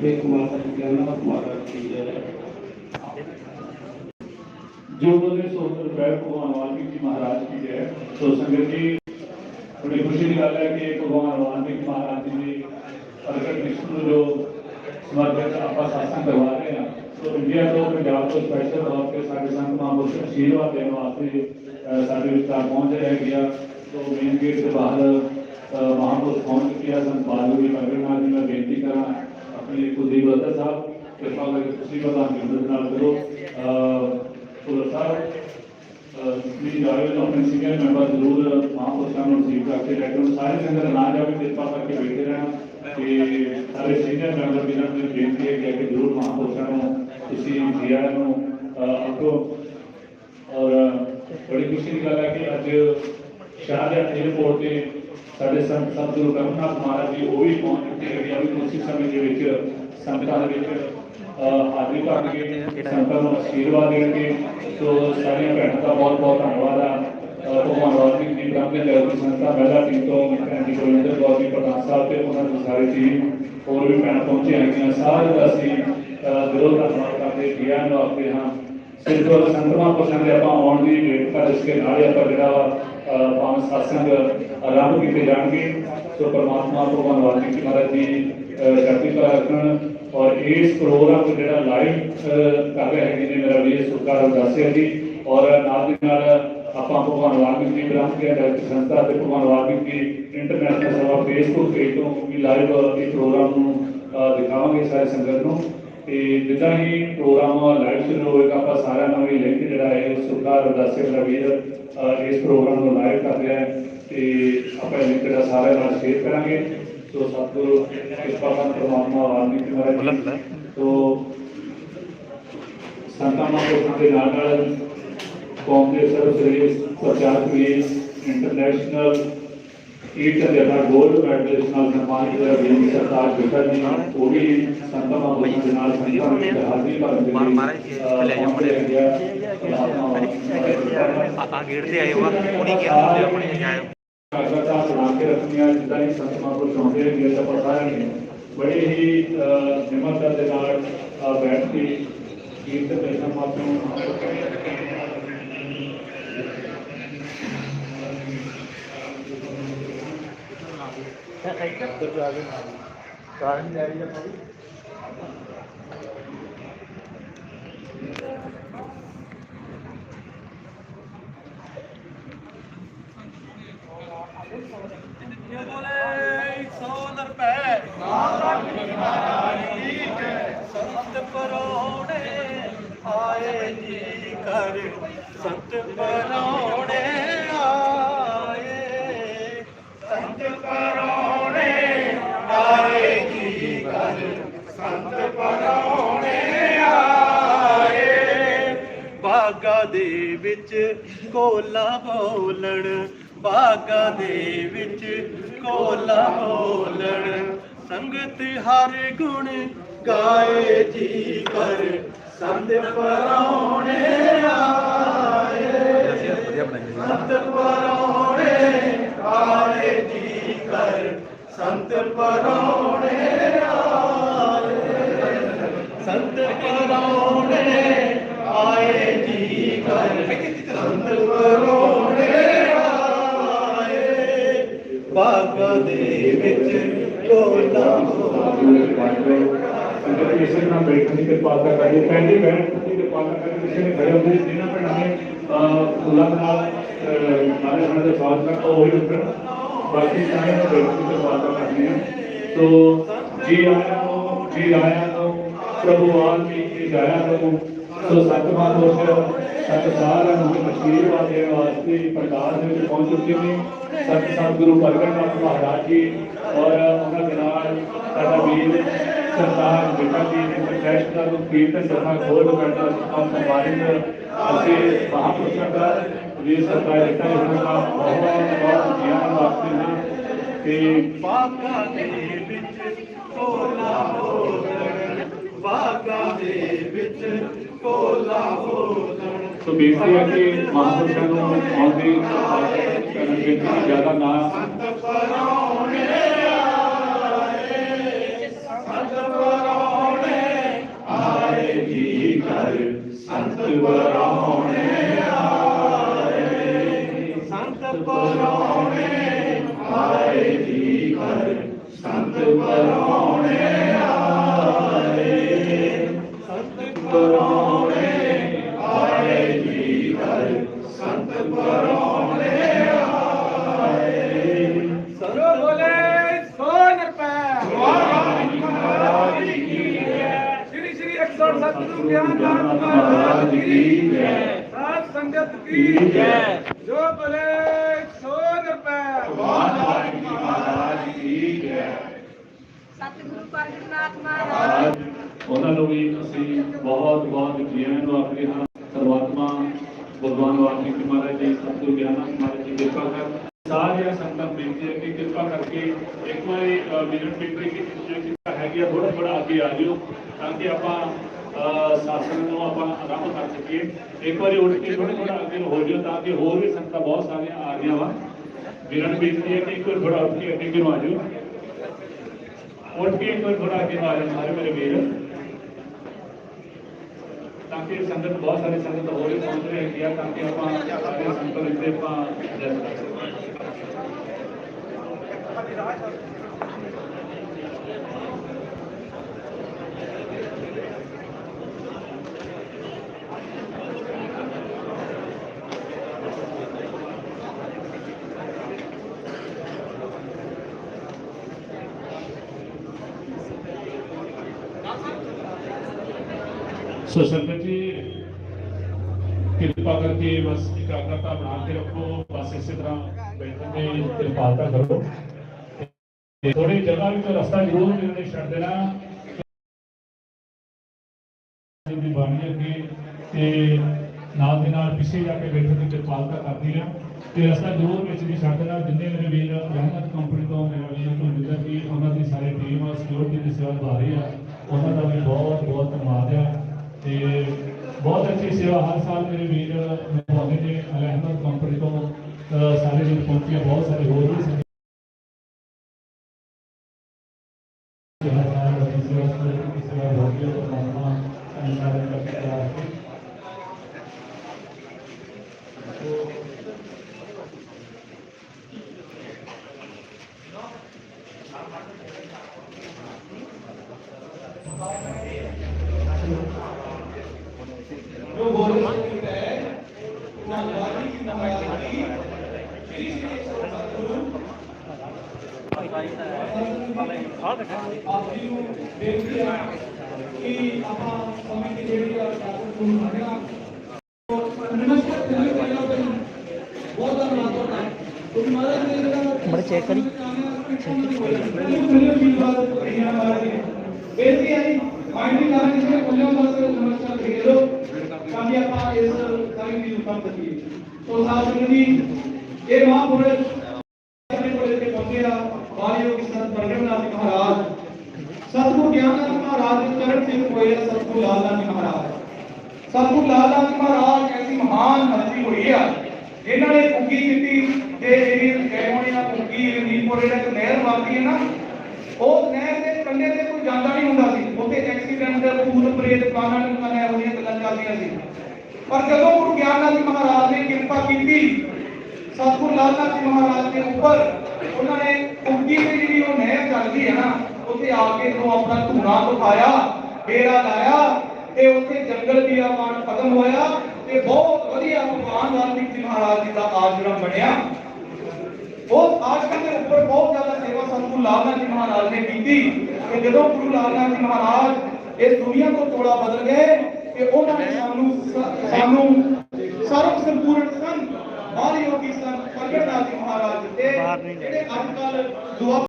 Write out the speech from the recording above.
کے تمہارا جو بولے سو روپئے کو ہمارے کی مہاراج کی جائے۔ تو سنگت جی بڑی خوشی کی ہے کہ بھگوان روانگی مہاراج جی نے پرگٹ وشنو جو سمرپت آپا شاسن کروا رہے ہیں۔ تو انڈیا تو پنجاب کو اسپیشل طور پہ سارے سنت ماں سے آشیرواد دینے واسطے سارے وچار پہنچ رہ گیا تو مین گیٹ کے باہر وہاں پہنچ کیا سنت بہادر جی, جی، میں بےنتی کرا ਮੈਂ ਬੇਨਤੀ ਕਰਾਂ ਆਪਣੇ ਕੁਲਦੀਪ ਬੱਦਰ ਸਾਹਿਬ ਕਿਰਪਾ ਕਰਕੇ ਤੁਸੀਂ ਪ੍ਰਧਾਨ ਦੀ ਮਦਦ ਨਾਲ ਕਰੋ ਅਹ, ਭੁੱਲਰ ਸਾਹਿਬ ਵੀ ਜਾਵੇ ਤਾਂ ਆਪਣੇ ਸੀਨੀਅਰ ਮੈਂਬਰ ਜ਼ਰੂਰ ਮਹਾਂਪੁਰਸ਼ਾਂ ਨੂੰ ਰਿਸੀਵ ਕਰਕੇ ਲੈ ਕੇ ਆਉਣ। ਸਾਰੇ ਸੰਗਤ ਨਾ ਜਾਵੇ ਕਿਰਪਾ ਕਰਕੇ ਬੈਠੇ ਰਹਿਣ ਤੇ ਸਾਰੇ ਸੀਨੀਅਰ ਮੈਂਬਰ ਵੀ ਨਾਲ ਮੇਰੀ ਬੇਨਤੀ ਹੈ ਕਿ ਜ਼ਰੂਰ ਮਹਾਂਪੁਰਸ਼ਾਂ ਨੂੰ ਤੁਸੀਂ ਜੀਆ ਨੂੰ ਆਪੋ ਔਰ ਬੜੀ ਖੁਸ਼ੀ ਦੀ ਗੱਲ ਹੈ ਕਿ ਅੱਜ ਸ਼ਾਹਜਹਾਂ ਏਅਰਪੋਰਟ ਤੇ ਸਾਡੇ ਸੰਤ ਸਤਿਗੁਰੂ ਰਘੁਨਾਥ ਮਹਾਰਾਜ ਜੀ, ਉਹ ਵੀ ਪਹੁੰਚ ਚੁੱਕੇ ਹੈਗੇ ਆ। ਵੀ ਉਸੇ ਸਮੇਂ ਦੇ ਵਿੱਚ, ਸੰਗਤਾਂ ਦੇ ਵਿੱਚ ਹਾਜ਼ਰੀ ਭਰਨਗੇ, ਸੰਗਤਾਂ ਨੂੰ ਆਸ਼ੀਰਵਾਦ ਦੇਣਗੇ। ਸੋ ਸਾਰੀਆਂ ਭੈਣਾਂ ਦਾ ਬਹੁਤ ਬਹੁਤ ਧੰਨਵਾਦ ਆ। ਭਗਵਾਨ ਵਾਲਮੀਕ ਜੀ ਬ੍ਰਹਮ ਜਗਤ ਸੰਸਥਾ ਮਹਿਲਾ ਟੀਮ ਤੋਂ ਭੈਣ ਜੀ ਗੋਬਿੰਦਰ ਕੌਰ ਜੀ ਪ੍ਰਧਾਨ ਸਾਹਿਬ ਤੇ ਉਹਨਾਂ ਦੀ ਸਾਰੀ ਟੀਮ ਹੋਰ ਵੀ ਭੈਣਾਂ ਪਹੁੰਚੀਆਂ ਹੈਗੀਆਂ। ਸਾਰੇ ਦਾ ਅਸੀਂ ਦਿਲੋਂ ਧੰਨਵਾਦ ਕਰਦੇ ਗਿਆਨ ਵਾਸਤੇ ਹਾਂ। ਸਿਰਫ ਸੰਤਮਾ ਪਸੰਦ ਆਪਾਂ ਆਉਣ ਦੀ ਵੇਟ ਕਰ, ਇਸ ਕੇ ਨਾਲ ਆਪਾਂ ਜਿਹੜਾ ਵਾ ਪੰਜ ਸਤਸੰਗ ਆਰੰਭ ਕੀਤੇ ਜਾਣਗੇ। ਸੋ ਪਰਮਾਤਮਾ ਭਗਵਾਨ ਵਾਲਮੀਕੀ ਮਹਾਰਾਜ ਜੀ ਅਹ, ਚੜ੍ਹਦੀ ਰੱਖਣ ਔਰ ਇਸ ਪ੍ਰੋਗਰਾਮ ਜਿਹੜਾ ਲਾਈਵ ਕਰ ਰਹੇ ਹੈਗੇ ਨੇ ਮੇਰਾ ਵੀਰ ਸੁਖਾ ਰਵਦਾਸਿਆ ਜੀ। ਔਰ ਨਾਲ ਦੀ ਨਾਲ ਆਪਾਂ ਭਗਵਾਨ ਵਾਲਮੀਕੀ ਜੀ ਬ੍ਰਹਮ ਕੇ ਡਾਇਰੈਕਟ ਸੰਸਥਾ ਤੇ ਭਗਵਾਨ ਜੀ ਇੰਟਰਨੈਸ਼ਨਲ ਸਭਾ ਫੇਸਬੁੱਕ ਪੇਜ ਤੋਂ ਵੀ ਲਾਈਵ ਇਹ ਪ੍ਰੋਗਰਾਮ ਨੂੰ ਦਿਖਾਵਾਂਗੇ ਸਾਰੇ ਸੰਗਤ ਨੂੰ। ਤੇ ਜਿੱਦਾਂ ਹੀ ਪ੍ਰੋਗਰਾਮ ਲਾਈਵ ਸ਼ੁਰੂ ਹੋਏਗਾ ਆਪਾਂ ਸਾਰਿਆਂ ਨੂੰ ਵੀ ਲਿੰਕ ਜਿਹੜਾ ਹੈ ਸੁਖਾ ਰਵਦਾਸਿਆ ਮੇਰਾ ਵੀਰ ਅਹ, ਇਸ ਪ੍ਰੋਗਰਾਮ ਨੂੰ ਲਾਈਵ ਕਰ ਰਿਹਾ ਹੈ ਤੇ ਆਪਾਂ ਇਹ ਲਿੰਕ ਜਿਹੜਾ ਸਾਰਿਆਂ ਨਾਲ ਸ਼ੇਅਰ ਕਰਾਂਗੇ। ਸੋ ਸਤਿਗੁਰੂ ਕਿਰਪਾ ਕਰਨ ਪਰਮਾਤਮਾ ਵਾਲਮੀਕੀ ਮਹਾਰਾਜ ਜੀ ਸੋ ਸੰਤਾਂ ਮਹਾਂਪੁਰਸ਼ਾਂ ਦੇ ਨਾਲ ਨਾਲ ਕੌਮ ਦੇ ਸਰਵਸ੍ਰੇਸ਼ਟ ਪ੍ਰਚਾਰਕ ਵੀ ਇੰਟਰਨੈਸ਼ਨਲ ਦੇ ਨਾਲ ਗੋਲਡ ਮੈਡਲਿਸਟ ਨਾਲ ਸਨਮਾਨਿਤ ਹੋਇਆ ਵੀ ਸਰਦਾਰ ਬਿਕਰ ਜੀ ਉਹ ਵੀ ਸੰਤਾਂ ਮਹਾਂਪੁਰਸ਼ਾਂ ਦੇ ਨਾਲ ਸੰਤਾਂ ਵਿੱਚ ਹਾਜ਼ਰੀ ਭਰਨ ਦੇ ਲਈ ਮਹਾਰਾਜ ਜੀ ਲੈ ਜਾਓ ਮੁੰਡੇ ਆ ਗੇਟ ਤੇ ਆਏ ਵਾ ਉਹਨੇ ਕਿਹਾ ਹੁੰਦੇ ਆਪਣੇ ਜਾਇਓ ਕਾਗਜ਼ਾਂ ਬਣਾ ਕੇ ਰੱਖਣੀਆਂ ਜਿੱਦਾਂ ਹੀ ਸੰਤ ਮਹਾਂਪੁਰਸ਼ ਚਾਹੁੰਦੇ ਨੇ ਕਿ ਆਪਾਂ ਸਾਰਿਆਂ ਨੇ ਬੜੇ ਹੀ ਨਿਮਰਤਾ ਦੇ ਨਾਲ ਬੈਠ ਕੇ ਕੀਰਤਨ ਦੇ ਸਮਾਪਤ ਨੂੰ ਬੋਲੇ ਸੋਨ ਰੁਪਏ ਸੰਤ ਪਰੋਣੇ ਆਏ ਜੀ ਕਰ ਸੰਤ ਪਰੋਣੇ ਸੰਤ ਪਰੋਣੇ ਆਏ। ਬਾਗਾ ਦੇ ਵਿੱਚ ਕੋਲਾ ਬੋਲਣ, ਬਾਗਾ ਦੇ ਵਿੱਚ ਕੋਲਾ ਬੋਲਣ। ਸੰਗਤ ਹਰ ਗੁਣ ਗਾਏ ਜੀ ਕਰ। ਸੰਤ ਪਰੌਣੇ ਆਏ। ਸੰਤ ਪਰੌਣੇ ਆਏ ਜੀ ਕਰ। ਸੰਤ ਪਰੌਣੇ ਆਏ। ਸੰਤ ਪਰੌਣੇ ਆਏ ਜੀ ਕਰ ਸੰਤ ਪਰੌਣੇ ਆਏ। ਬਾਗਾ ਦੇ ਵਿੱਚ ਕੋਲਾ ਸੰਗਤ ਕਿਸੇ ਨਾਲ ਬੈਠਣ ਦੀ ਕਿਰਪਾਲਤਾ ਕਰੀਏ ਪਹਿਲੀ ਬੈਠ ਦੀ ਕਿਰਪਾਲਤਾ ਕਰੀਏ ਕਿਸੇ ਨੇ ਖੜੇ ਹੁੰਦੇ ਜਿਨ੍ਹਾਂ ਭੈਣਾਂ ਨੇ ਫੁੱਲਾਂ ਦੇ ਨਾਲ ਅਹ, ਸਾਰੇ ਉਹਨਾਂ ਦੇ ਸਵਾਗਤ ਕਰਤਾ ਉਹ ਹੀ ਉੱਪਰ ਬਾਕੀ ਸਾਰਿਆਂ ਨੂੰ ਬੈਠਣ ਦੀ ਕਿਰਪਾਲਤਾ ਕਰਨੀ ਹੈ ਸੋ, ਜੀ ਆਇਆਂ ਨੂੰ ਜੀ ਆਇਆਂ ਨੂੰ ਪ੍ਰਭੂ ਵਾਲਮੀਕੀ ਜੀ ਆਇਆਂ ਨੂੰ ਸੋ ਸਤਿਮਾ ਦੋਸ਼ ਸਤ ਸਾਰਿਆਂ ਨੂੰ ਅਸ਼ੀਰਵਾਦ ਦੇਣ ਵਾਸਤੇ ਪ੍ਰਕਾਸ਼ ਦੇ ਵਿੱਚ ਪਹੁੰਚ ਚੁੱਕੇ ਨੇ। ਸਤ ਸਤਿਗੁਰੂ ਪ੍ਰਗਟ ਨਾਥ ਮਹਾਰਾਜ ਜੀ ਔਰ ਉਹਨਾਂ ਦੇ ਨਾਲ ਸਾਡਾ ਵੀਰ ਸਰਦਾਰ ਬਿਕਰ ਜੀ ਨੇ ਪ੍ਰੋਫੈਸ਼ਨਲ ਕੀਰਤਨ ਸਭਾ ਗੋਲਡ ਮੈਡਲ ਔਰ ਸਨਮਾਨਿਤ ਅਸੀਂ ਮਹਾਪੁਰਸ਼ਾਂ ਦਾ ਵੀ ਸਰਦਾਰ ਦਿੱਤਾ ਉਹਨਾਂ ਦਾ ਬਹੁਤ ਬਹੁਤ ਗਿਆਨ ਵਾਸਤੇ ਹਾਂ ਤੇ ਬਾਗਾ ਦੇ ਵਿੱਚ ਕੋਲਾ ਬੋਲਣ ਬਾਗਾ ਦੇ ਵਿੱਚ ਕੋਲਾ ਬੋਲਣ ਸੋ ਬੇਨਤੀ ਹੈ ਕਿ ਮਹਾਪੁਰਸ਼ਾਂ ਨੂੰ ਆਉਣ ਦੀ ਕਰਨ ਬੇਨਤੀ ਜ਼ਿਆਦਾ ਨਾ ਸੰਤ ਪਰੌਣੇ ਆਏ ਸੰਤ ਪਰੌਣੇ ਜੀ ਘਰ ਸੰਤ ਪਰੌਣੇ ਆਏ। ਪਰੌਣੇ ਆਏ ਜੀ ਘਰ ਸੰਤ ਪਰੌਣੇ ਆਏ ਸੰਤ ਪਰੌਣੇ ਆਏ ਜੀ ਘਰ ਸੰਤ ਪਰੌਣੇ ਆਏ ਜੋ ਬੋਲੇ ਸੋ ਨਰਪੈ ਮਹਾਰਾਜ ਕੀ ਜੈ ਸ੍ਰੀ ਸ੍ਰੀ 107 ਗੁਰੂ ਗਿਆਨ ਮਹਾਰਾਜ ਕੀ ਜੈ ਸਾਧ ਸੰਗਤ ਕੀ ਜੈ ਜੋ ਬੋਲੇ ਸੋ ਨਰਪੈ ਮਹਾਰਾਜ ਕੀ ਮਹਾਰਾਜ ਕੀ ਜੈ ਸਤਿਗੁਰੂ ਪਰਮਨਾਥ ਮਹਾਰਾਜ ਅੱਜ ਉਹਨਾਂ ਨੂੰ ਵੀ ਅਸੀਂ ਬਹੁਤ ਬਹੁਤ ਜੀਵਨ ਨੂੰ ਆਖਦੇ ਹਾਂ ਸਰਵਾਤਮਾ ਭਗਵਾਨ ਵਾਲਮੀਕੀ ਮਹਾਰਾਜ ਜੀ, ਸਤਿਗੁਰੂ ਗਿਆਨਨਾਥ ਮਹਾਰਾਜ ਜੀ, ਕਿਰਪਾ ਕਰ। ਸਾਰਿਆਂ ਸੰਗਤਾਂ ਬੇਨਤੀ ਹੈ ਕਿ ਕਿਰਪਾ ਕਰਕੇ ਇੱਕ ਵਾਰੀ ਮਿਲਟ ਪਿੰਡਰੀ ਕੀ ਕਿਰਪਾ ਹੈਗੀ ਆ ਥੋੜਾ ਥੋੜਾ ਅੱਗੇ ਆ ਜਿਓ, ਤਾਂ ਕਿ ਆਪਾਂ ਸਾਸਨ ਨੂੰ ਆਪਾਂ ਆਰੰਭ ਕਰ ਸਕੀਏ। ਇੱਕ ਵਾਰੀ ਉੱਠ ਕੇ ਥੋੜਾ ਥੋੜਾ ਅੱਗੇ ਹੋ ਜਿਓ, ਤਾਂ ਕਿ ਹੋਰ ਵੀ ਸੰਗਤਾਂ ਬਹੁਤ ਸਾਰੀਆਂ ਆ ਰਹੀਆਂ ਵਾ। ਮਿਲਟ ਬੇਨਤੀ ਹੈ ਕਿ ਇੱਕ ਵਾਰ ਥੋੜਾ ਉੱਠ ਕੇ ਅੱਗੇ ਨੂੰ ਆ ਜਿਓ। ਉੱਠ ਕੇ ਇੱਕ ਵਾਰ ਥੋੜਾ ਅੱਗੇ ਆ ਜਾਓ ਸਾਰੇ ਮੇਰੇ ਵੀਰ? ਤਾਂ ਕਿ ਸੰਗਤ ਬਹੁਤ ਸਾਰੀ ਸੰਗਤ ਹੋਰ ਵੀ ਪਹੁੰਚ ਰਹੇ ਹੈਗੀ ਤਾਂ ਕਿ ਆਪਾਂ ਸਾਰੇ ਸੰਗਤ ਵਿੱਚ ਆਪਾਂ ਜੈ ਕਰ ਸਕੀਏ ਸੋ ਸੰਗਤ ਜੀ, ਕਿਰਪਾ ਕਰਕੇ ਬਸ ਇਕਾਗਰਤਾ ਬਣਾ ਕੇ ਰੱਖੋ। ਬਸ ਇਸੇ ਤਰ੍ਹਾਂ ਬੈਠਣ ਦੀ ਕਿਰਪਾਲਤਾ ਕਰੋ। ਥੋੜੀ ਜਗ੍ਹਾ ਵੀ ਰਸਤਾ ਜ਼ਰੂਰ ਮੇਰੇ ਲਈ ਛੱਡ ਦੇਣਾ। ਦੀ ਬਾਣੀ ਅੱਗੇ ਤੇ ਨਾਲ ਦੇ ਨਾਲ ਪਿੱਛੇ ਜਾ ਕੇ ਬੈਠਣ ਦੀ ਕਿਰਪਾਲਤਾ ਕਰਦੀ ਆ ਤੇ ਰਸਤਾ ਜ਼ਰੂਰ ਵਿੱਚ ਦੀ ਛੱਡ ਦੇਣਾ। ਜਿੰਨੇ ਮੇਰੇ ਵੀਰ ਰਹਿਮਤ ਕੰਪਨੀ ਤੋਂ, ਮੇਰਾ ਵੀਰ ਤੋਂ ਮਿਲਦਾ ਕਿ ਉਹਨਾਂ ਦੀ ਸਾਰੀ ਟੀਮ ਸਿਕਿਉਰਿਟੀ ਦੀ ਸੇਵਾ ਨਿਭਾ ਰਹੀ ਆ। ਉਹਨਾਂ ਦਾ ਵੀ ਬਹੁਤ ਬਹੁਤ ਧੰਨਵਾਦ ਆ। ਤੇ ਬਹੁਤ ਅੱਛੀ ਸੇਵਾ ਹਰ ਸਾਲ ਮੇਰੇ ਵੀਰ ਨਿਭਾਉਂਦੇ ਨੇ ਅਲ ਕੰਪਨੀ ਤੋਂ ਸਾਰੇ ਵੀਰ ਪਹੁੰਚੇ, ਬਹੁਤ ਸਾਰੇ ਹੋਰ ਵੀ ਸੰਗਤ ਸੇਵਾ ਸਾਲ ਦੀ ਸੇਵਾ ਸਿਕਿਉਰਿਟੀ ਦੀ ਸੇਵਾ ਹੋ ਗਈ ਹੈ ਪਰਮਾਤਮਾ ਸਾਨੂੰ ਸਾਰੇ ਕਰਕੇ ਕਰਾ ਜੋ ਬੋਲੇ ਸੋ ਹੈ ਨਾ ਵਾਰੀ ਕੀ ਮਹਾਰਾਜ ਕੀ ਸ੍ਰੀ ਸ੍ਰੀ ਸਤਿਗੁਰੂ ਆਪ ਜੀ ਨੂੰ ਬੇਨਤੀ ਹੈ ਕਿ ਆਪਾਂ ਸਮੇਂ ਦੀ ਜਿਹੜੀ ਆ ਕਾਰਨ ਨੂੰ ਮੰਨਣਾ ਨਮਸਕਾਰ ਕਰੀ ਪਹਿਲਾਂ ਤਾਂ ਬਹੁਤ ਧੰਨਵਾਦ ਤੁਹਾਡਾ ਕਿਉਂਕਿ ਮਹਾਰਾਜ ਨੇ ਜਿਹੜਾ ਬੜੇ ਚੈੱਕ ਕਰੀ। ਬੇਨਤੀ ਹੈ ਜੀ ਮਾਈਂਡ ਦੀ ਕਾਰਨ ਕਿਸੇ ਕੋਲੋਂ ਬਸ ਨਮਸਕਾਰ ਦੇ ਦਿਓ ਤਾਂ ਕਿ ਆਪਾਂ ਇਸ ਟਾਈਮ ਦੀ ਉਪਰ ਕਰੀਏ ਸੋ ਸਾਧ ਸੰਗਤ ਜੀ ਇਹ ਮਹਾਪੁਰਸ਼ ਆਪਣੇ ਕੋਲ ਇੱਥੇ ਪਹੁੰਚੇ ਆ ਵਾਹਿਗੁਰੂ ਜੀ ਸੰਤ ਪ੍ਰਗਟਨਾਥ ਜੀ ਮਹਾਰਾਜ ਸਤਿਗੁਰੂ ਗਿਆਨਨਾਥ ਮਹਾਰਾਜ ਦੇ ਚਰਨ ਸਿੰਘ ਹੋਏ ਆ ਸਤਿਗੁਰੂ ਲਾਲ ਨਾਥ ਜੀ ਮਹਾਰਾਜ ਸਤਿਗੁਰੂ ਲਾਲ ਜੀ ਮਹਾਰਾਜ, ਐਸੀ ਮਹਾਨ ਹਸਤੀ ਹੋਈ ਆ ਇਹਨਾਂ ਨੇ ਕੁੱਗੀ ਕੀਤੀ ਤੇ ਜਿਹੜੀ ਕੈਮੋਨੀਆ ਕੁੱਗੀ ਨੀਪੁਰ ਜਿਹੜਾ ਇੱਕ ਨਹਿਰ ਵਗਦੀ ਹੈ ਨਾ, ਉਹ ਨਹਿਰ ਦੇ ਕੰਢੇ ਤੇ ਕੋਈ ਜਾਂਦਾ ਨਹੀਂ ਹੁੰਦਾ ਸੀ। ਉੱਥੇ ਐਕਸੀਡੈਂਟ ਭੂਤ ਪ੍ਰੇਤ ਕਾਨਾਂ ਨੂੰ ਕਾਨਾਂ ਇਹੋ ਜਿਹੀਆਂ ਗੱਲਾਂ ਚੱਲਦੀਆਂ ਸੀ। ਪਰ ਜਦੋਂ ਗੁਰੂ ਗਿਆਨਨਾਥ ਜੀ ਮਹਾਰਾਜ ਨੇ ਕਿਰਪਾ ਕੀਤੀ, ਸਤਿਗੁਰੂ ਲਾਲ ਜੀ ਮਹਾਰਾਜ ਦੇ ਉੱਪਰ, ਉਹਨਾਂ ਨੇ ਕੁੱਗੀ ਤੇ ਜਿਹੜੀ ਉਹ ਨਹਿਰ ਚੱਲਦੀ ਹੈ ਨਾ, ਉੱਥੇ ਆ ਕੇ ਉਹ ਆਪਣਾ ਧੂਣਾ ਉਠਾਇਆ ਡੇਰਾ ਲਾਇਆ ਤੇ ਉੱਥੇ ਜੰਗਲ ਦੀ ਆਵਾਨ ਖਤਮ ਹੋਇਆ ਤੇ ਬਹੁਤ ਵਧੀਆ ਭਗਵਾਨ ਵਾਲਮੀਕ ਜੀ ਮਹਾਰਾਜ ਜੀ ਦਾ ਆਸ਼ਰਮ ਬਣਿਆ। ਉਸ ਆਸ਼ਰਮ ਦੇ ਉੱਪਰ ਬਹੁਤ ਜ਼ਿਆਦਾ ਸੇਵਾ ਸਤਿਗੁਰੂ ਲਾਲ ਜੀ ਮਹਾਰਾਜ ਨੇ ਕੀਤੀ ਤੇ ਜਦੋਂ ਗੁਰੂ ਲਾਲ ਜੀ ਮਹਾਰਾਜ ਇਸ ਦੁਨੀਆ ਤੋਂ ਤੋੜਾ ਬਦਲ ਗਏ ਤੇ ਉਹਨਾਂ ਨੇ ਸਾਨੂੰ ਸਾਨੂੰ ਸਰਬ ਸੰਪੂਰਨ ਸੰਤ ਬਾਲ ਯੋਗੀ ਸੰਤ ਪ੍ਰਗਟ ਜੀ ਮਹਾਰਾਜ ਤੇ ਜਿਹੜੇ ਅੱਜ ਕੱਲ ਦੁਆ